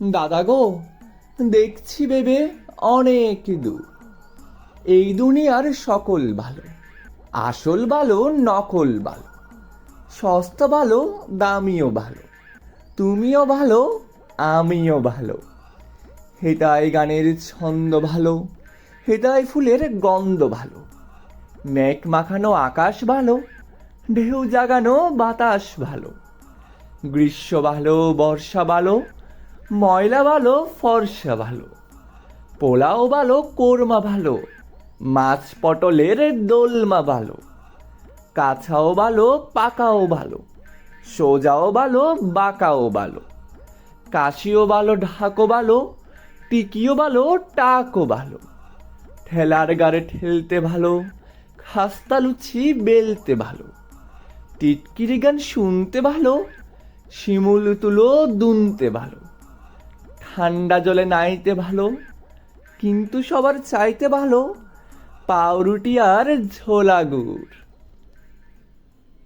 দাদা গো, দেখছি ভেবে অনেক দূর। এই দুনিয়ার সকল ভালো, আসল ভালো, নকল ভালো, সস্তা ভালো, দামিও ভালো, তুমিও ভালো, আমিও ভালো। হেতায় গানের ছন্দ ভালো হেতায় ফুলের গন্ধ ভালো মেঘ মাখানো আকাশ ভালো, ঢেউ জাগানো বাতাস ভালো, গ্রীষ্ম ভালো, বর্ষা ভালো ময়লা ভালো, ফর্সা ভালো। পোলাও ভালো, কোরমা ভালো। মাছ পটলের দোলমা ভালো। কাঁচাও ভালো, পাকাও ভালো। সোজাও ভালো, বাঁকাও ভালো। কাশিও ভালো ঢাকো ভালো। টিকিও ভালো, টাকও ভালো। ঠেলার গাড়ে ঠেলতে ভালো, খাস্তা লুচি বেলতে ভালো। টিটকিরি গান শুনতে ভালো, শিমুল তুলো দুনতে ভালো। ঠান্ডা জলে নাইতে ভালো কিন্তু সবার চাইতে ভালো পাউরুটি আর ঝোলা গুড়